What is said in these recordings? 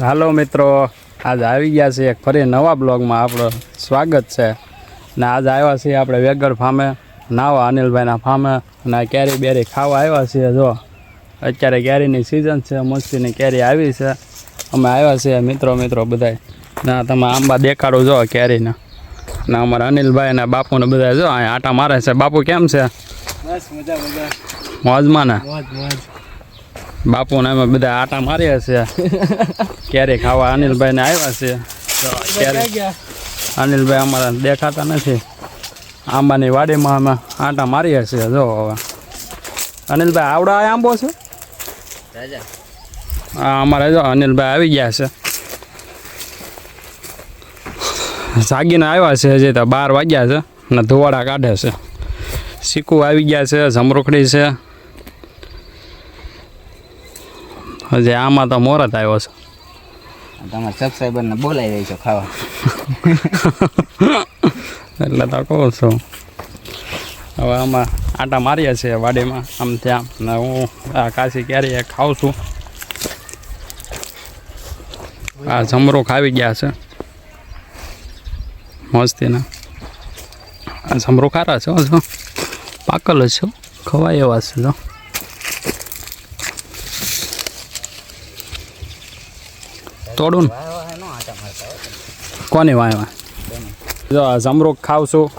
હાલો મિત્રો આજ આવી ગયા છે એક ફરી નવા બ્લોગમાં. આપણો સ્વાગત છે. ને આજ આવ્યા છીએ આપણે વેગર ફામે નાવા અનિલભાઈના ફામે અને કેરી બેરી ખાવા આવ્યા છીએ જો. અત્યારે કેરીની સિઝન છે મસ્તીની કેરી આવી છે. અમે આવ્યા છીએ મિત્રો મિત્રો બધાય. ના તમે આંબા દેખાડો જો કેરીના. ને અમારા અનિલભાઈ અને બાપુને બધા જો અહીંયા આટા મારે છે. બાપુ કેમ છે? બસ મજા મજા. મોજમાં ને? મોજ મોજ. બાપુને અમે બધા આટા માર્યા છે. ક્યારે ખાવા અનિલભાઈને આવ્યા છે. ક્યારે અનિલભાઈ અમારા દેખાતા નથી. આંબાની વાડીમાં અમે આટા માર્યા છે જો હવે. અનિલભાઈ આવડા આંબો છે? હા અમારે જો અનિલભાઈ આવી ગયા છે. જાગીને આવ્યા છે હજી તો બાર વાગ્યા છે ને ધોવાડા કાઢે છે. સીકુ આવી ગયા છે જમરૂખડી છે. હજી આમાં તો મોરત આવ્યો છે. તમારા સબસ્ક્રાઈબરને બોલાવી દઈશો ખાવા. એટલે તો કહું છું. હવે આમાં આટા મારીએ છીએ વાડીમાં આમ ત્યાં. ને હું આ કાશી ક્યારે ખાઉં છું. આ જમરો ખાવી ગયા છે. મસ્તીના આ જમરો ખારા છે પાકલ જ છો? ખવાય એવા છે તોડું ને. કોની વાય વાય જો આ જમરૂખ ખાવ છું.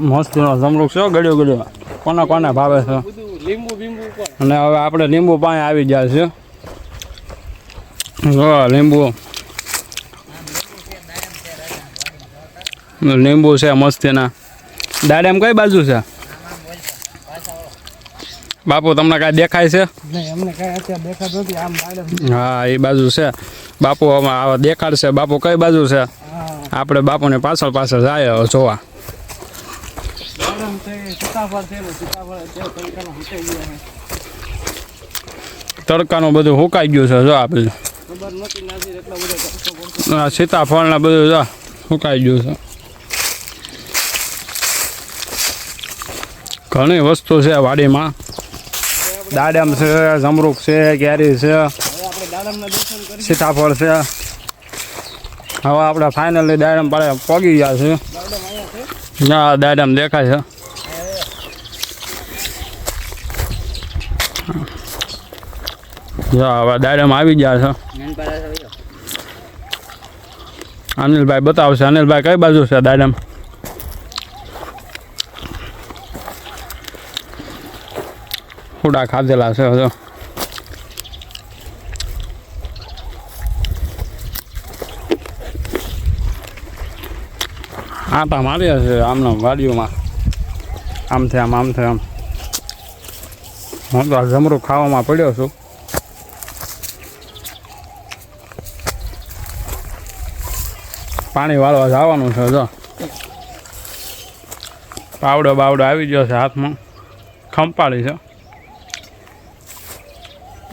મસ્તીનો જમરૂખ છે ગળ્યો ગળ્યો. કોને કોને ભાવે છે? અને હવે આપણે લીંબુ પાણી આવી ગયા છે. જો લીંબુ. લીંબુ છે મસ્તીના. એમ કઈ બાજુ છે? બાપુ તમને કાંઈ દેખાય છે? હા એ બાજુ છે. બાપુ આમાં દેખાડશે. બાપુ કઈ બાજુ છે? આપણે બાપુને પાછળ પાછળ જાય જોવા. હુકાઈ તડકાનું બધું સુકાઈ ગયું છે જો આ બધું. ખબર નથી નાસી એટલા બધા તડકો પડતો આ સીતાફળ ને બધું જો હુકાઈ ગયું છે. ઘણી વસ્તુ છે વાડીમાં. દાડમ છે જમરૂખ છે કેરી છે સીતાફળ છે. હવે આપણે ફાઇનલી દાડમ પાડે પગી ગયા છે. ના દાડમ દેખાય છે. હવે દાડમ આવી ગયા છે. અનિલભાઈ બતાવશે અનિલભાઈ કઈ બાજુ છે દાડમ? હુડા ખાધેલા છે હજુ આટા માર્યા છે આમના વાડીઓમાં. આમથી આમ આમ થાય આમ. હું તો આ જમરૂ ખાવામાં પડ્યો છું. પાણી વાળવા જવાનું છે, જો. પાવડો બાવડો આવી ગયો છે હાથમાં. ખંપાળી છે.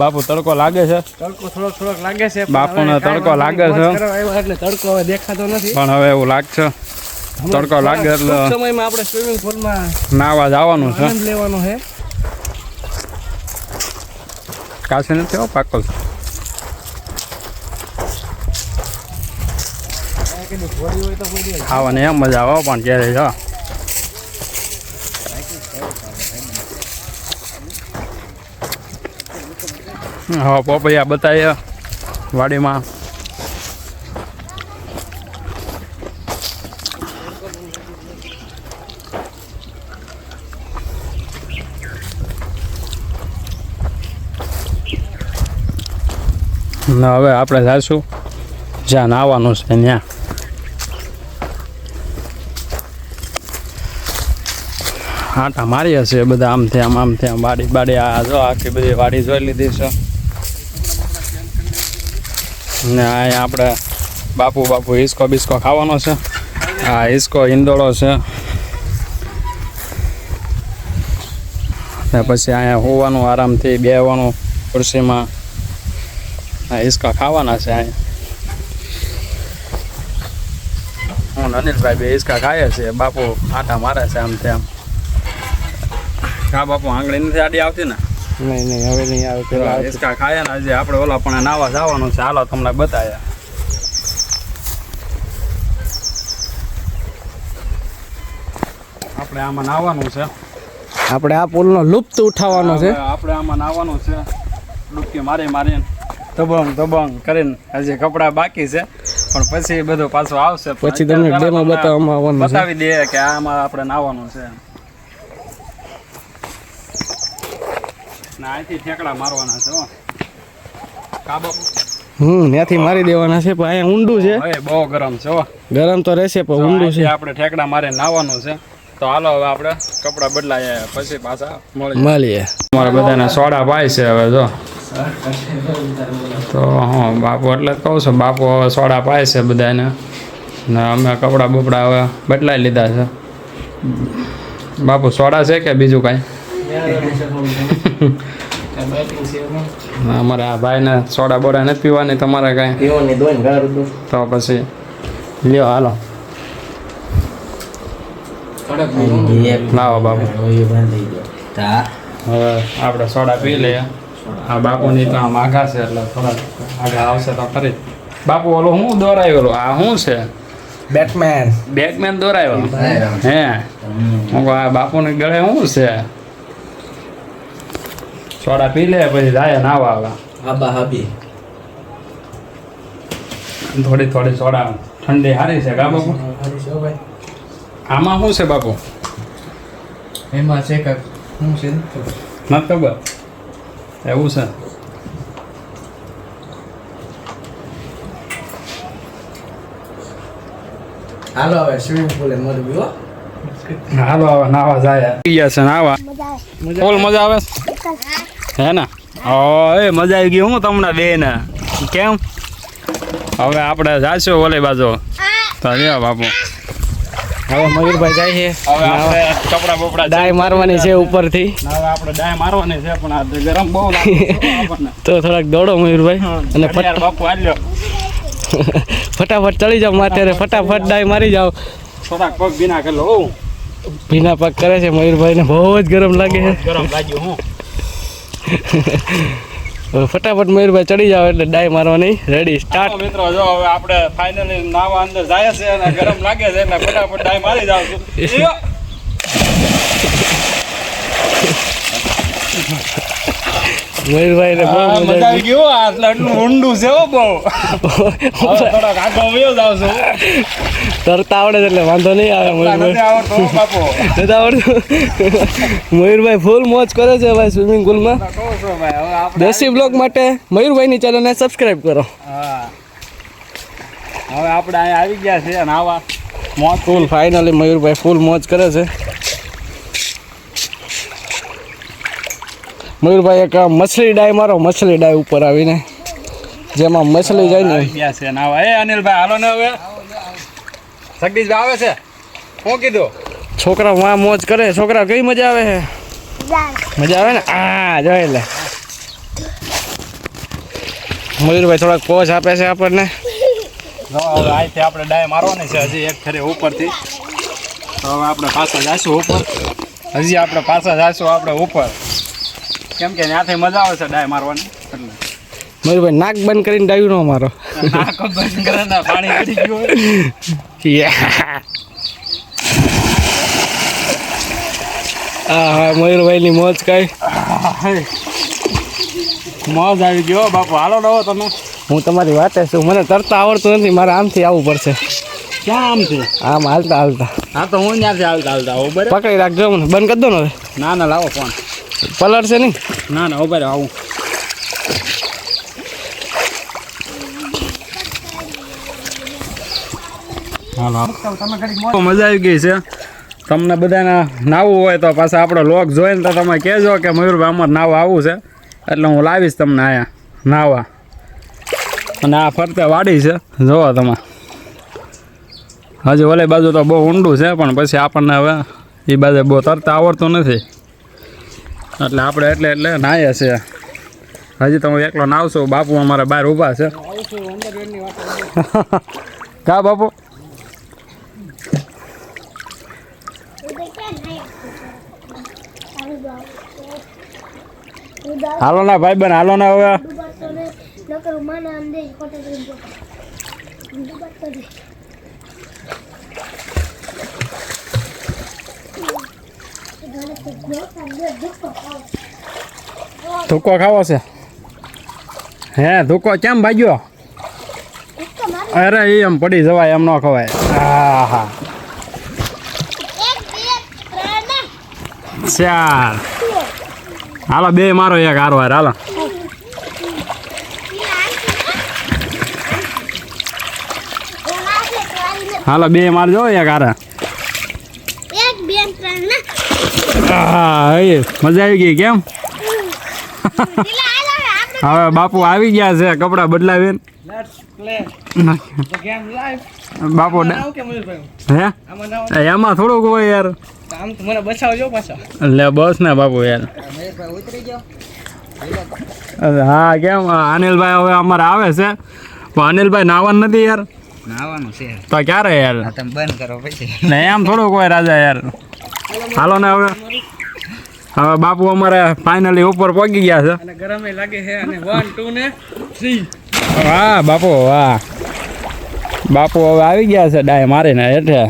બાપુ તડકો લાગે છે? તડકો થોડોક થોડોક લાગે છે બાપુને તડકો લાગે છે. મોજ કરવા આવ્યા એટલે તડકો હવે દેખાતો નથી. પણ હવે એવું લાગશે. તડકો લાગે એટલે સમયમાં આપણે સ્વિમિંગ પુલમાં નાવા જવાનું છે. લેવાનો છે. કાશી નથી હો થોડી કોઈ ખાવાની એમ મજા આવે પણ ક્યારે જો હા પોપૈયા બતાવીએ વાડીમાં. હવે આપણે જઈશું જ્યાં નાવાનું છે ત્યાં. આટા મારીએ છીએ બધા આમ આમ આમ વાડી બાડી, આ જો આખી બધી વાડી જોઈ લીધી છે. ને અહીંયા આપણે બાપુ બાપુ હિસકો બિસ્કો ખાવાનો છે. આ હિસકો ઈંદોળો છે. ને પછી અહીંયા હોવાનું, આરામથી બેહવાનું, ખુરશીમાં આ હિસકા ખાવાના છે અહીંયા. હું અનિલભાઈ બે હિસકા ખાઈએ છીએ, બાપુ આટા મારે છે આમ તેમ. હા બાપુ, આંગળી નથી આડી આવતી ને? નહીં નહીં હવે નહીં આવે પેલા. હિસકા ખાયા ને આજે આપણે ઓલા પણ નાવા જવાનું છે. હાલો તમને બતાવ્યા આપણે આમાં નાવાનું છે. આપણે આ પુલનો લુપ્ત ઉઠાવવાનો છે. આપણે આમાં નાવાનું છે. ડૂબકી મારી મારીને દબંગ દબંગ કરીને હજી કપડા બાકી છે. પણ પછી બધું પાછું આવશે. પછી તમને ડેમો બતાવવામાં આવવાનું બતાવી દે કે આમાં આપણે નાવાનું છે. ના અહીંથી ઠેકડા મારવાના છે હો. કાબો. હમ ત્યાંથી મારી દેવાના છે પણ અહીંયા ઊંડું છે. હવે બહુ ગરમ છે હો. ગરમ તો રહેશે પણ ઊંડું છે. આપણે ઠેકડા મારીને નાવાનું છે તો હાલો હવે આપણે કપડા બદલાય પછી પાછા મળી મળીએ. અમારે બધાને સોડા પાય છે હવે જો. તો હા બાપુ એટલે જ કહું છું બાપુ હવે સોડા પાય છે બધાને. ને અમે કપડાં બપડા હવે બદલાઈ લીધા છે. બાપુ સોડા છે કે બીજું કાંઈ? અમારે આ ભાઈને સોડા બોડા નથી પીવાની તમારે કાંઈ? તો પછી લ્યો હાલો. લાવો બાપુ. હવે આપણે સોડા પી લઈએ. આ બાપુની તો આમ આઘા છે એટલે થોડા આગળ આવશે તો ખરી. બાપુ ઓલો હું દોરાયેલો? આ શું છે? બેટમેન બેટમેન દોરાયો હે. હું? કહું આ બાપુને ગળે શું છે? સોડા પી લે પછી જાય નાવા આવે આબા હાબી થોડી થોડી સોડા ઠંડી સારી છે કા બાપુ? આમાં શું છે બાપુ? એમાં છે કાક શું છે નથી ખબર. એવું છે. હાલો હવે સ્વિમિંગ પુલે મળવી હો. હાલો હવે નાવા જાય. ગયા છે નાવા ફૂલ મજા આવે. હે ને એ મજા આવી ગઈ હું તમને બે ને કેમ? હવે આપણે જાશું ઓલે બાજુ. તો લ્યો બાપુ. હવે મયુરભાઈ જાય છે. હવે આપણે કપડા બપડા ડાય મારવાની છે ઉપરથી. હવે આપણે ડાય મારવાની છે પણ આ ગરમ બહુ લાગે તો થોડાક દોડો મયુરભાઈ. અને ફટાફટ બાપુ આલ્યો ફટાફટ ચડી જાવ માથે ફટાફટ ડાય મારી જાવ થોડાક પગ ભીના કરી લો ભીના પગ કરે છે મયુરભાઈને બહુ જ ગરમ લાગે છે. ગરમ લાગ્યું હું. ફટાફટ મયુરભાઈ ચડી જાવ એટલે ડાય મારવાની. રેડી સ્ટાર્ટ મિત્રો જો હવે આપણે ફાઇનલી નાવા અંદર જાય છે અને ગરમ લાગે છે એટલે ફટાફટ ડાય મારી જાવ છું. લ્યો. મયુરભાઈને બહુ મજા આવી ગયો આટલું ઊંડું છે બહુ. થોડાક આગળ વયો જાવ છું. તરતા આવડે એટલે વાંધો નહીં આવે મયુરભાઈ. નથી આવડતું મયુરભાઈ ફૂલ મોજ કરે છે ભાઈ સ્વિમિંગ પુલમાં દેશી બ્લોગ માટે મયુરભાઈની ચેનલને સબસ્ક્રાઇબ કરો. હા. હવે આપણે અહીંયા આવી ગયા છે અને આવા મોજ ફૂલ ફાઇનલી મયુરભાઈ ફૂલ મોજ કરે છે. મયુરભાઈ એક મછલી ડાય મારો મછલી ડાય ઉપર આવીને. જેમાં મછલી જાય ને. અનિલભાઈ હાલો ને હવે. જગદીશભાઈ આવે છે? શું કીધું? છોકરા વાં મોજ કરે છોકરા કઈ મજા આવે છે? મજા આવે ને? આ જોઈ લે. મયુરભાઈ થોડાક પોચ આપે છે આપણને. જો અહીંથી આપણે ડાય મારવાની છે હજી એક ફેરે ઉપરથી. તો હવે આપણે પાછા જાશું ઉપર. હજી આપણે પાછા જાશું આપણે ઉપર. કેમ કે ત્યાંથી મજા આવે છે ડાય મારવાની. એટલે મયુરભાઈ નાક બંધ કરીને ડાયું નો મારો. નાક બંધ કરીને પાણી પડી ગયું હા મયુરભાઈની મોજ કઈ. મોજ આવી ગયો બાપુ. હાલો રહો તમે. હું તમારી વાતે છું. મને તરતા આવડતું નથી. મારે આમથી આવવું પડશે. ક્યાં આમથી? આમ હાલતા હાલતા. હા તો હું ત્યાંથી હાલતા હાલતા. આવું બરાબર? પકડી રાખજો મને. બંધ કરી દો ને ના ના લાવો ફોન. પલર છે નહીં. ના ના ઊભા આવું. હાલો. મજા આવી ગઈ છે. તમને બધાને નાવું હોય તો પાછા આપણો લોક જોઈને તો તમે કહેજો કે મયુરભાઈ અમારે નાવા આવવું છે. એટલે હું લાવીશ તમને અહીંયા નાવા. અને આ ફરતે વાડી છે. જોવો તમે. હજી ઓલી બાજુ તો બહુ ઊંડું છે પણ પછી આપણને હવે એ બાજુ બહુ તરતા આવડતું નથી. એટલે આપણે એટલે એટલે નાહીએ છીએ. હજી તમે એકલો નાવશો. બાપુ અમારા બહાર ઊભા છે. કા બાપુ? હાલો ના ભાઈ બન હાલો ના હવે ધોકો ખાવો છે હે ધોકો કેમ ભાગ્યો અરે એ એમ પડી જવાય, એમ ન ખવાય. હા હા ચાર હાલો, બે મારો એક હારો હાર હાલો. હાલો, બે મારજો એક હારે. મજા આવી ગઈ કેમ? હવે બાપુ આવી ગયા છે કપડા લાઈવ બાપુ હે? એમાં થોડુંક હોય યાર. મને બચાવજો પાછા. લે બસ ને બાપુ યાર. હા કેમ? અનિલભાઈ હવે અમારે આવે છે. પણ અનિલભાઈ નાવાનું નથી યાર. નાવાનું છે. તો ક્યારે યાર? તમે બંધ કરો પછી. ને એમ થોડુંક હોય રાજા યાર. હાલો ને હવે. હવે બાપુ અમારે ફાઇનલી ઉપર પહોંચી ગયા છે. અને ગરમે લાગે છે અને વન ટુ ને થ્રી વાહ બાપુ વાહ. બાપુ હવે આવી ગયા છે ડાય મારીને હેઠે.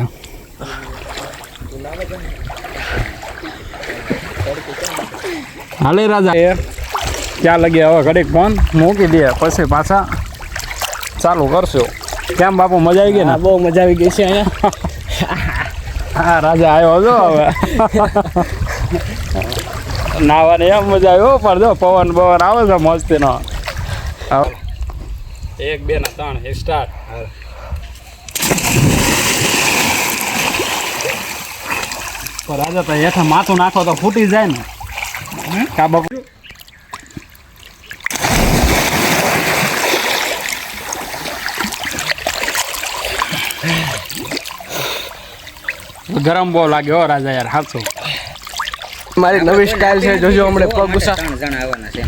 હાલે રાજા. એ ક્યાં લગી હવે ઘડીક ફોન મૂકી દે પછી પાછા ચાલુ કરશું. કેમ બાપુ મજા આવી ગઈ ને? બહુ મજા આવી ગઈ છે અહીંયા. હા રાજા આવ્યો હતો હવે. નાવાની એમ મજા આવ્યો પણ જો પવન પવન આવે છે મસ્તીનો. એક બે ને ત્રણ એક સ્ટાર્ટ પણ રાજા તો હેઠા માથું નાખો તો ફૂટી જાય ને. કા બાપુ ગરમ બહુ લાગે હો રાજા યાર હાચું મારી નવી સ્ટાઇલ છે જોજો હમણે પગ ગુસા ત્રણ જણા આવવાના છે.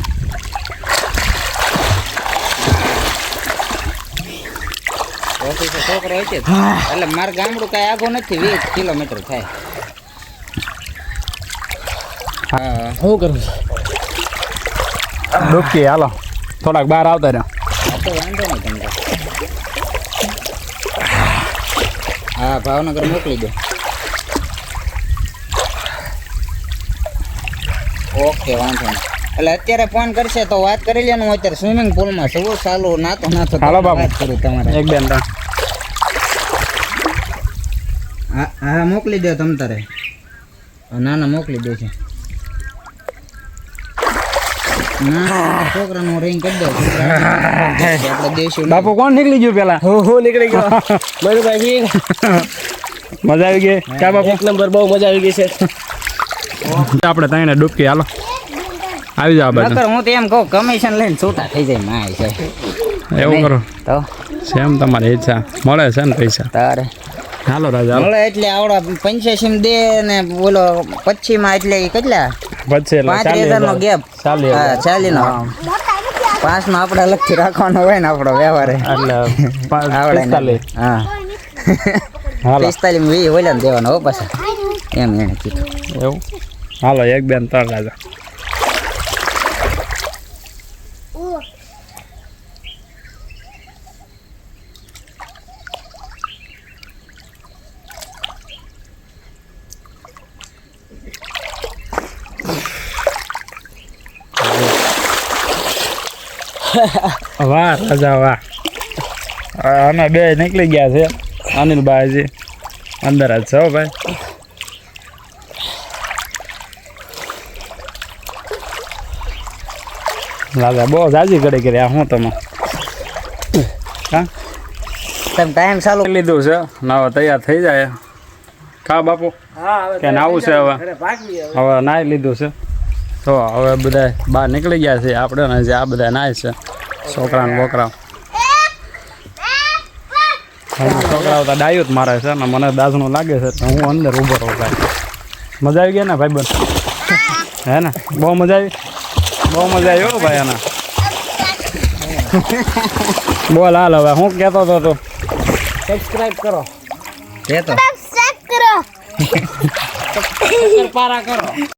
ઓફિસે છોકરો હોય છે. એટલે મારું ગામડું કાંઈ આઘું નથી વીસ કિલોમીટર થાય. હા. શું કરું? ડૂબકી હાલો. થોડાક બહાર આવતા રહ્યો આ તો વાંધો નહીં તમને હા ભાવનગર મોકલી દો. ઓકે વાંધો નહીં. એટલે અત્યારે ફોન કરશે તો વાત કરી લે હું અત્યારે સ્વિમિંગ પુલમાં શું ચાલુ નાતો નાતો હાલો બાબા. વાત કરું તમારે. એક બેન હા હા મોકલી દો તમ તારે. ના ના મોકલી દે છે. ના છોકરાનું રિંગ કરી દો. આપણે દેશું. બાપુ કોણ નીકળી ગયું પેલા? હો હું નીકળી ગયો. મયુરભાઈ મજા આવી ગઈ. ક્યાં બાપુ? એક નંબર બહુ મજા આવી ગઈ છે. આપણે તઈને ડૂબકી હાલો. આવી જાવ બાજુ હું તો એમ કહું કમિશન લઈને છૂટા થઈ જાય માય છે એવું કરો. તો? સેમ તમારી ઈચ્છા. મળે છે ને પૈસા? તારે. હાલો રાજા મળે એટલે આવડા પંચ્યાસી દે ને બોલો પચીસમાં એટલે કેટલા? પાંચ ચાલી હજાર. નો ગેપ ચાલી નો પાંચ નો આપણે અલગથી રાખવાનો હોય ને આપણો વ્યવહાર. એટલે આવડે હા. પિસ્તાલીસ વી હોય ને દેવાનો હો પાછા. એમ એને કીધું. એવું? હાલો, એક બેન ત્રણ રાજા વાહ રાજા, વાહ. અમે બે નીકળી ગયા છે અનિલભાઈ અંદર જ છે, ભાઈ? રાજા બહુ જાજી ઘડી કરી. આ હું તમે? હા? તમે ટાઈમ ચાલુ લીધું છે. નાવા તૈયાર થઈ જાય. કા બાપુ? કે નાવું છે હવે? હવે. નાહી લીધું છે. તો હવે બધા બહાર નીકળી ગયા છે. આપણે ને જે આ બધા નાય છે. છોકરા ને બોકરા છોકરાઓ તો ડાયું જ મારે છે ને મને દાસનું લાગે છે તો હું અંદર ઊભો રહું મજા આવી ગઈ ને ભાઈ બન હે ને? બહુ મજા આવી? બહુ મજા આવી હો ભાઈ એના બોલ હાલ હવે હું કહેતો હતો તો. સબસ્ક્રાઇબ કરો. કહેતો સબસ્ક્રાઇબ કરો. પારા કરો.